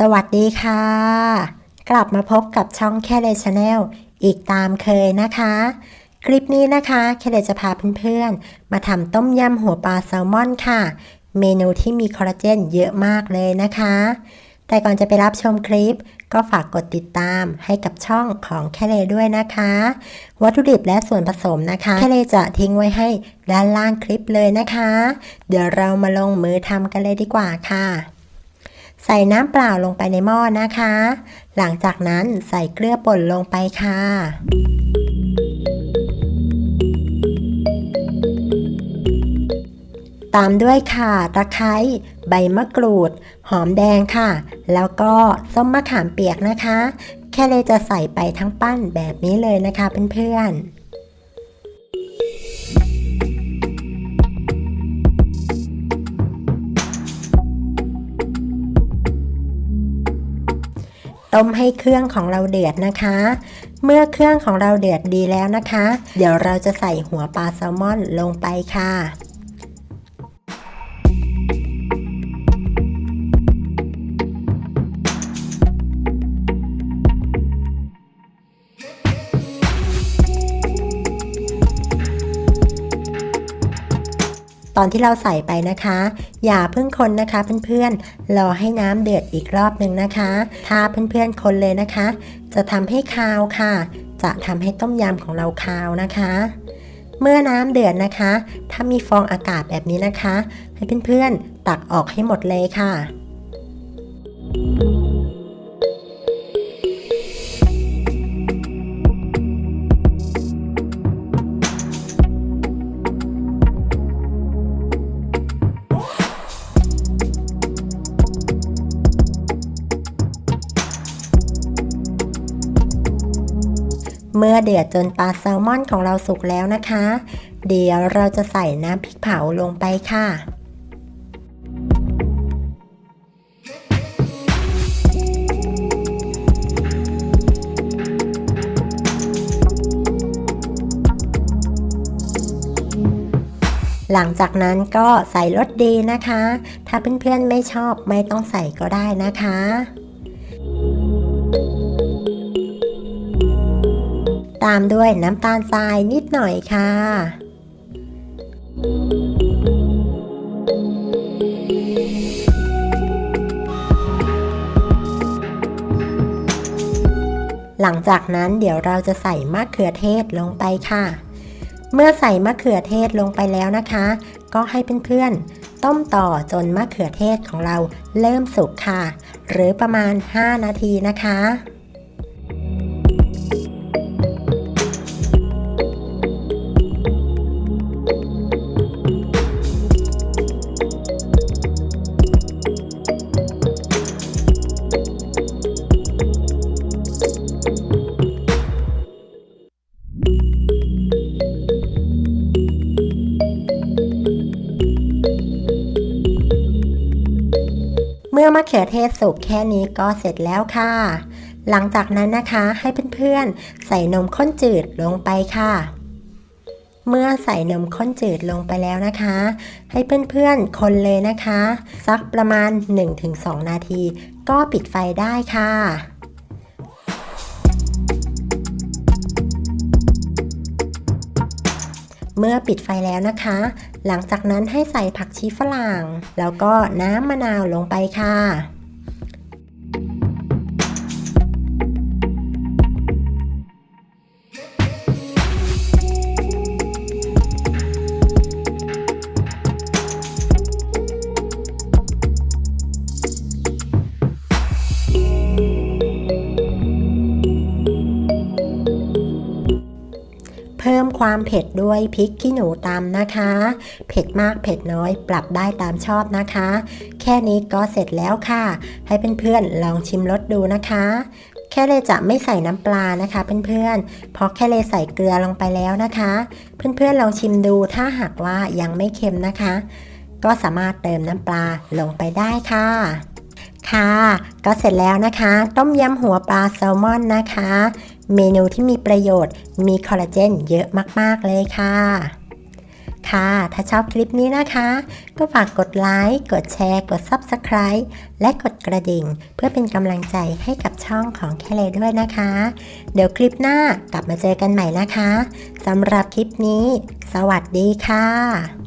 สวัสดีค่ะ กลับมาพบกับช่องแค่เลชแนลอีกตามเคยนะคะ คลิปนี้นะคะแค่เลจะพาเพื่อนๆ มาทำต้มยำหัวปลาแซลมอนค่ะ เมนูที่มีคอลลาเจนเยอะมากเลยนะคะ แต่ก่อนจะไปรับชมคลิป ก็ฝากกดติดตามให้กับช่องของแคเลด้วยนะคะ วัตถุดิบและส่วนผสมนะคะ แคเลจะทิ้งไว้ให้ด้านล่างคลิปเลยนะคะ เดี๋ยวเรามาลงมือทำกันเลยดีกว่าค่ะ ใส่น้ำเปล่าลงไปในหม้อนะคะ หลังจากนั้นใส่เกลือป่นลงไปค่ะ ตามด้วยข่าตะไคร้ ใบมะกรูด หอมแดงค่ะ แล้วก็ส้มมะขามเปียกนะคะ แค่เลยจะใส่ไปทั้งปั้นแบบนี้เลยนะคะเพื่อนๆ ต้มให้เครื่องของเราเดือดนะคะ เมื่อเครื่องของเราเดือดดีแล้วนะคะ เดี๋ยวเราจะใส่หัวปลาแซลมอนลงไปค่ะ ตอนที่เราใส่ไปนะคะ อย่าเพิ่งคนนะคะเพื่อนๆรอให้น้ำเดือดอีกรอบหนึ่งนะคะถ้าเพื่อนๆคนเลยนะคะ จะทำให้คาวค่ะ จะทำให้ต้มยำของเราคาวนะคะ เมื่อน้ำเดือดนะคะ ถ้ามีฟองอากาศแบบนี้นะคะ ให้เพื่อนๆตักออกให้หมดเลยค่ะ เมื่อเดือดจนปลาแซลมอนของเราสุกแล้วนะคะ เดี๋ยวเราจะใส่น้ำพริกเผาลงไปค่ะหลังจากนั้นก็ใส่รสดีนะคะ ถ้าเพื่อนๆไม่ชอบไม่ต้องใส่ก็ได้นะคะ ตามด้วยน้ำตาลทรายนิดหน่อยค่ะหลังจากนั้นเดี๋ยวเราจะใส่มะเขือเทศลงไปค่ะ เมื่อใส่มะเขือเทศลงไปแล้วนะคะ ก็ให้เพื่อนๆ ต้มต่อจนมะเขือเทศของเราเริ่มสุกค่ะ หรือประมาณ 5 นาทีนะคะ มื่อมะเขือเทศสุกแค่นี้ก็เสร็จแล้วค่ะ หลังจากนั้นนะคะให้เพื่อนๆ ใส่นมข้นจืดลงไปค่ะ เมื่อใส่นมข้นจืดลงไปแล้วนะคะ ให้เพื่อนๆ คนเลยนะคะ สักประมาณ 1-2 นาที ก็ปิดไฟได้ค่ะเมื่อปิดไฟแล้วนะคะ หลังจากนั้นให้ใส่ผักชีฝรั่ง แล้วก็น้ำมะนาวลงไปค่ะ พิ่มความเผ็ดด้วยพริกขี้หนูตำนะคะ เผ็ดมากเผ็ดน้อยปรับได้ตามชอบนะคะ แค่นี้ก็เสร็จแล้วค่ะ ให้เพื่อนๆลองชิมรสดูนะคะ แค่เลยจะไม่ใส่น้ำปลานะคะเพื่อนๆเพราะแค่เลยใส่เกลือลงไปแล้วนะคะ เพื่อนๆลองชิมดูถ้าหากว่ายังไม่เค็มนะคะ ก็สามารถเติมน้ำปลาลงไปได้ค่ะค่ะ ก็เสร็จแล้วนะคะ ต้มยำหัวปลาแซลมอนนะคะ เมนูที่มีประโยชน์ มีคอลลาเจนเยอะมาก ๆ เลยค่ะ ค่ะ ถ้าชอบคลิปนี้นะคะ ก็ฝากกดไลค์ กดแชร์ กด Subscribe และกดกระดิ่ง เพื่อเป็นกำลังใจให้กับช่องของแคเลด้วยนะคะ เดี๋ยวคลิปหน้ากลับมาเจอกันใหม่นะคะสำหรับคลิปนี้ สวัสดีค่ะ